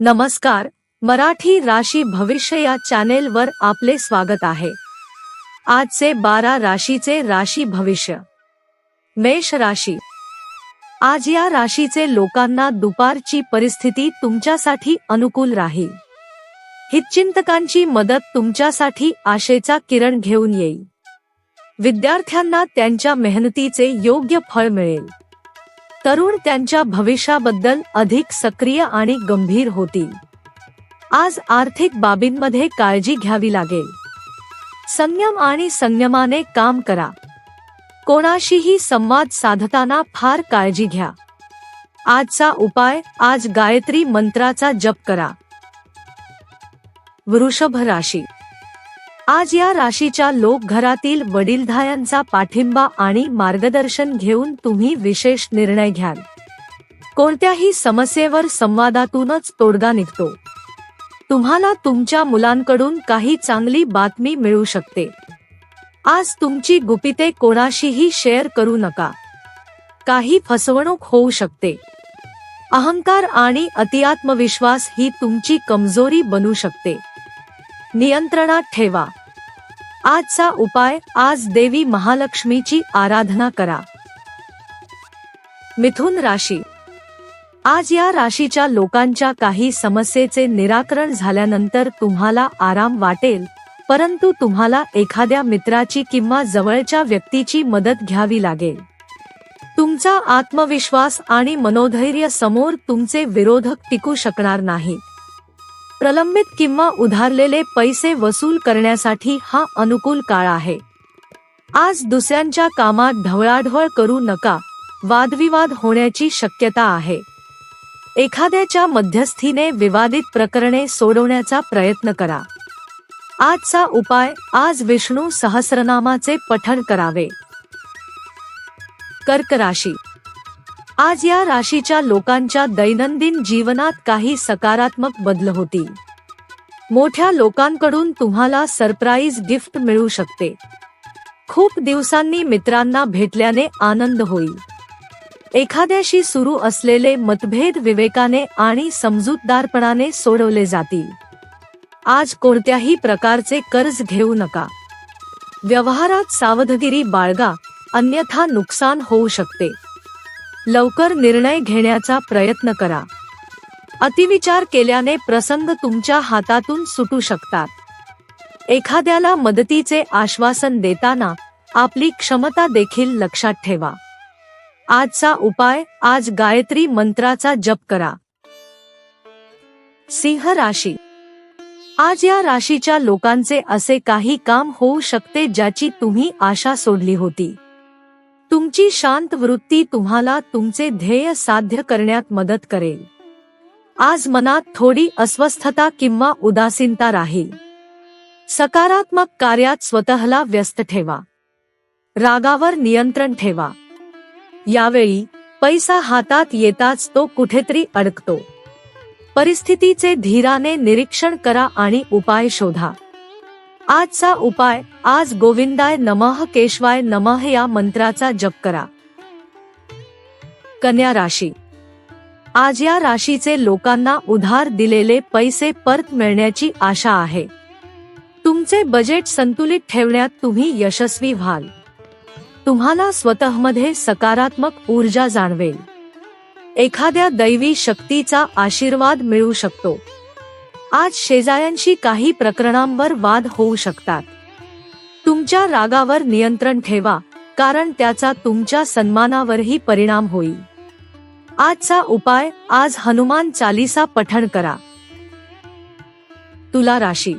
नमस्कार मराठी राशी भविष्य या चॅनेलवर आपले स्वागत आहे. आजचे बारा राशीचे राशी भविष्य. मेष राशी. आज या राशीचे लोकांना दुपारची परिस्थिती तुमच्यासाठी अनुकूल राहील. हितचिंतकांची मदत तुमच्यासाठी आशेचा किरण घेऊन येईल. विद्यार्थ्यांना त्यांच्या मेहनतीचे योग्य फळ मिळेल. तरुण त्यांच्या भविष्याबद्दल अधिक सक्रिय आणि गंभीर होतील. आज आर्थिक बाबींमध्ये काळजी घ्यावी लागेल. संयम आणि संयमाने काम करा. कोणाशीही संवाद साधताना फार काळजी घ्या. आजचा उपाय आज गायत्री मंत्राचा जप करा. वृषभ राशी आज या राशीच्या लोक घरातील वडीलधायांचा पाठिंबा आणि मार्गदर्शन घेऊन तुम्ही विशेष निर्णय घ्याल. कोणत्याही समस्येवर संवादातूनच तोडगा निघतो. तुम्हाला तुमच्या मुलांकडून काही चांगली बातमी मिळू शकते. आज तुमची गुपिते कोणाशीही शेअर करू नका. काही फसवणूक होऊ शकते. अहंकार आणि अतिआत्मविश्वास ही तुमची कमजोरी बनू शकते. नियंत्रणात ठेवा. आजचा उपाय आज देवी महालक्ष्मीची आराधना करा. मिथुन राशी. आज या राशीच्या लोकांच्या काही समस्येचे निराकरण झाल्यानंतर तुम्हाला आराम वाटेल परंतु तुम्हाला एखाद्या मित्राची किंवा जवळच्या व्यक्तीची मदत घ्यावी लागेल. तुमचा आत्मविश्वास आणि मनोधैर्य समोर तुमचे विरोधक टिकू शकणार नाहीत प्रलंबित किंवा उधारलेले पैसे वसूल करण्यासाठी हा अनुकूल काळ आहे. आज दुसऱ्यांच्या कामात ढवळाढवळ करू नका वादविवाद होण्याची शक्यता आहे. एखाद्याच्या मध्यस्थीने विवादित प्रकरणे सोडवण्याचा प्रयत्न करा. आजचा उपाय आज विष्णू सहस्रनामाचे पठण करावे. कर्क राशी आज या राशीच्या लोकांच्या दैनंदिन जीवनात काही सकारात्मक बदल होतील. मोठ्या लोकांकडून तुम्हाला सरप्राईज गिफ्ट मिळू शकते. खूप दिवसांनी मित्रांना भेटल्याने आनंद होईल. एखाद्याशी सुरू असलेले मतभेद विवेकाने आणि समजूतदारपणाने सोडवले जातील. आज कोणत्याही प्रकारचे कर्ज घेऊ नका. व्यवहारात सावधगिरी बाळगा अन्यथा नुकसान होऊ शकते. लवकर निर्णय घेण्याचा प्रयत्न करा. अतिविचार केल्याने प्रसंग तुमच्या हातातून सुटू शकतात. एखाद्याला मदतीचे आश्वासन देताना आपली क्षमता देखील लक्षात ठेवा. आजचा उपाय आज गायत्री मंत्राचा जप करा. सिंह राशी. आज या राशीच्या लोकांचे असे काही काम होऊ शकते ज्याची तुम्ही आशा सोडली होती. तुमची शांत वृत्ती तुम्हाला तुमचे ध्येय साध्य करण्यात मदत करेल. आज मनात थोडी अस्वस्थता किंवा उदासीनता राहील. सकारात्मक कार्यात स्वतःला व्यस्त ठेवा. रागावर नियंत्रण ठेवा. यावेळी पैसा हातात येताच तो कुठेतरी अडकतो. परिस्थितीचे धीराने निरीक्षण करा आणि उपाय शोधा. आजचा उपाय आज गोविंदाय नमः केशवाय नमः या मंत्राचा जप करा. कन्या राशी. आज या राशीचे लोकांना उधार दिलेले पैसे परत मिळण्याची आशा आहे. तुमचे बजेट संतुलित ठेवण्यात तुम्ही यशस्वी व्हाल. तुम्हाला स्वतःमध्ये सकारात्मक ऊर्जा जाणवेल. एखाद्या दैवी शक्तीचा आशीर्वाद मिळू शकतो. आज शेजाऱ्यांशी काही प्रकरणांवर वाद होऊ शकतात. तुमच्या रागावर नियंत्रण ठेवा कारण त्याचा तुमच्या सन्मानावरही परिणाम होईल. आजचा उपाय आज हनुमान चालीसा पठण करा. तुला राशी.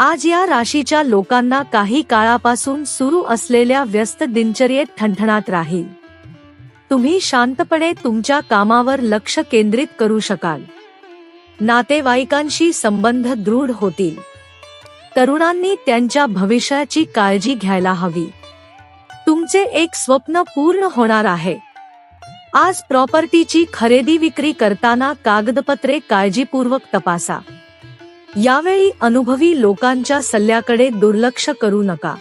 आज या राशीच्या लोकांना काही काळापासून सुरू असलेल्या व्यस्त दिनचर्येत ठणठणात राहील. तुम्ही शांतपणे तुमच्या कामावर लक्ष केंद्रित करू शकाल. नातेवाईकांशी संबंध दृढ होतील. तरुणांनी त्यांच्या भविष्याची काळजी घ्यायला हवी. तुमचे एक स्वप्न पूर्ण होणार आहे. आज प्रॉपर्टीची खरेदी विक्री करताना कागदपत्रे काळजीपूर्वक तपासा. यावेळी अनुभवी लोकांच्या सल्ल्याकडे दुर्लक्ष करू नका.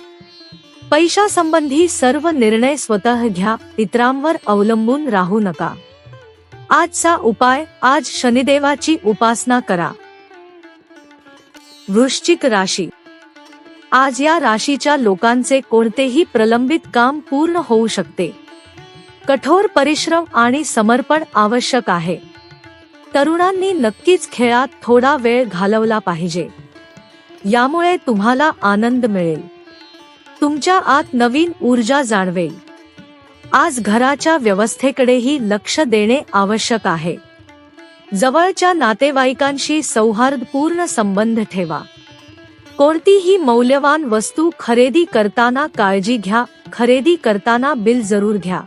पैशासंबंधी सर्व निर्णय स्वतः घ्या इतरांवर अवलंबून राहू नका. आजचा उपाय आज शनिदेवाची उपासना करा. वृश्चिक राशी. आज या राशीच्या लोकांचे कोणतेही प्रलंबित काम पूर्ण होऊ शकते. कठोर परिश्रम आणि समर्पण आवश्यक आहे. तरुणांनी नक्कीच खेळात थोडा वेळ घालवला पाहिजे. यामुळे तुम्हाला आनंद मिळेल. तुमच्या आत नवीन ऊर्जा जाणवेल. आज घराच्या व्यवस्थेकडेही लक्ष देणे आवश्यक आहे. जवळच्या नातेवाईकांशी सौहार्दपूर्ण संबंध ठेवा. कोणतीही मौल्यवान वस्तू खरेदी करताना काळजी घ्या खरेदी करताना बिल जरूर घ्या.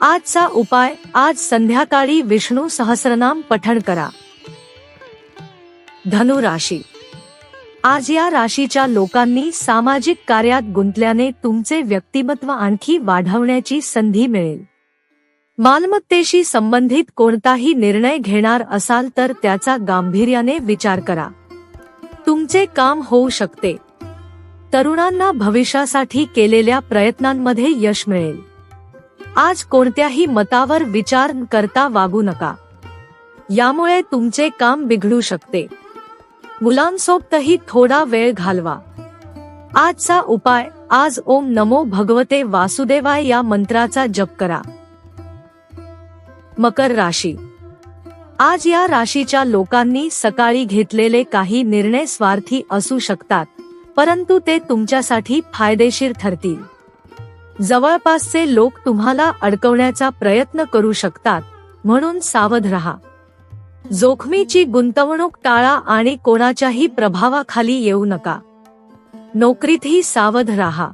आजचा उपाय आज संध्याकाळी विष्णू सहस्रनाम पठण करा. धनुराशी आज या राशीच्या लोकांनी सामाजिक कार्यात गुंतल्याने तुमचे व्यक्तिमत्व आणखी वाढवण्याची संधी मिळेल. मालमत्तेशी संबंधित कोणताही निर्णय घेणार असाल तर त्याचा गांभीर्याने विचार करा. तुमचे काम होऊ शकते. तरुणांना भविष्यासाठी केलेल्या प्रयत्नांमध्ये यश मिळेल. आज कोणत्याही मतावर विचार करता वागू नका. यामुळे तुमचे काम बिघडू शकते. मुलांसोबतही थोडा वेळ घालवा. आजचा उपाय आज ओम नमो भगवते वासुदेवाय या मंत्राचा जप करा. मकर राशी. आज या राशीच्या लोकांनी सकाळी घेतलेले काही निर्णय स्वार्थी असू शकतात परंतु ते तुमच्यासाठी फायदेशीर ठरतील. जवळपासचे लोक तुम्हाला अडकवण्याचा प्रयत्न करू शकतात म्हणून सावध रहा. जोखमीची गुंतवणूक टाळा आणि कोणाच्याही प्रभावाखाली येऊ नका. नोकरीतही सावध राहा.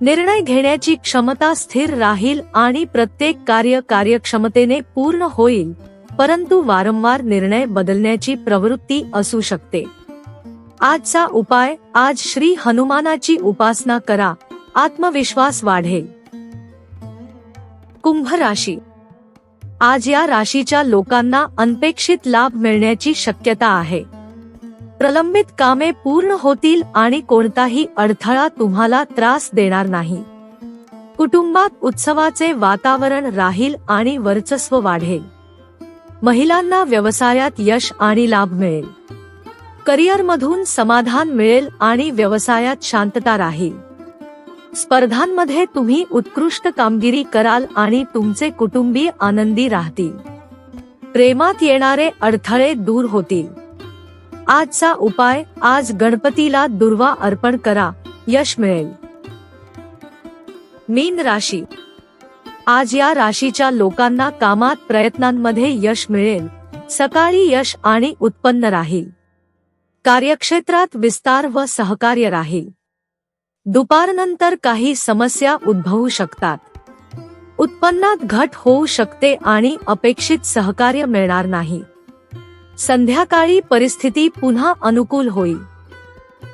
निर्णय घेण्याची क्षमता स्थिर राहील आणि प्रत्येक कार्य कार्यक्षमतेने पूर्ण होईल परंतु वारंवार निर्णय बदलण्याची प्रवृत्ती असू शकते. आजचा उपाय आज श्री हनुमानाची उपासना करा आत्मविश्वास वाढेल. कुंभ राशी आज या राशीच्या लोकांना अनपेक्षित लाभ मिळण्याची शक्यता आहे. प्रलंबित कामे पूर्ण होतील आणि कोणताही अडथळा तुम्हाला त्रास देणार नाही. कुटुंबात उत्सवाचे वातावरण राहील आणि वर्चस्व वाढेल. महिलांना व्यवसायात यश आणि लाभ मिळेल. करिअरमधून समाधान मिळेल आणि व्यवसायात शांतता राहील. स्पर्धांमध्ये तुम्ही उत्कृष्ट कामगिरी कराल आणि तुमचे कुटुंबीय आनंदी राहतील. प्रेमात येणारे अडथळे दूर होतील. आजचा उपाय आज गणपतीला दुर्वा अर्पण करा यश मिळेल. मीन राशी. आज या राशीच्या लोकांना कामात प्रयत्नांमध्ये यश मिळेल. सकाळी यश आणि उत्पन्न राहील. कार्यक्षेत्रात विस्तार व सहकार्य राहील. दुपारनंतर काही समस्या उद्भवू शकतात. उत्पन्नात घट होऊ शकते आणि अपेक्षित सहकार्य मिळणार नाही. संध्याकाळी परिस्थिती पुन्हा अनुकूल होईल.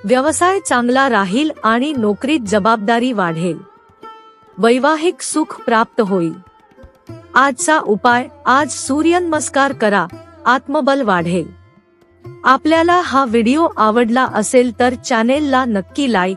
व्यवसाय चांगला राहील आणि नोकरीत जबाबदारी वाढेल. वैवाहिक सुख प्राप्त होईल. आजचा उपाय आज सूर्यनमस्कार करा आत्मबल वाढेल. आपल्याला हा व्हिडिओ आवडला असेल तर चॅनेलला नक्की लाईक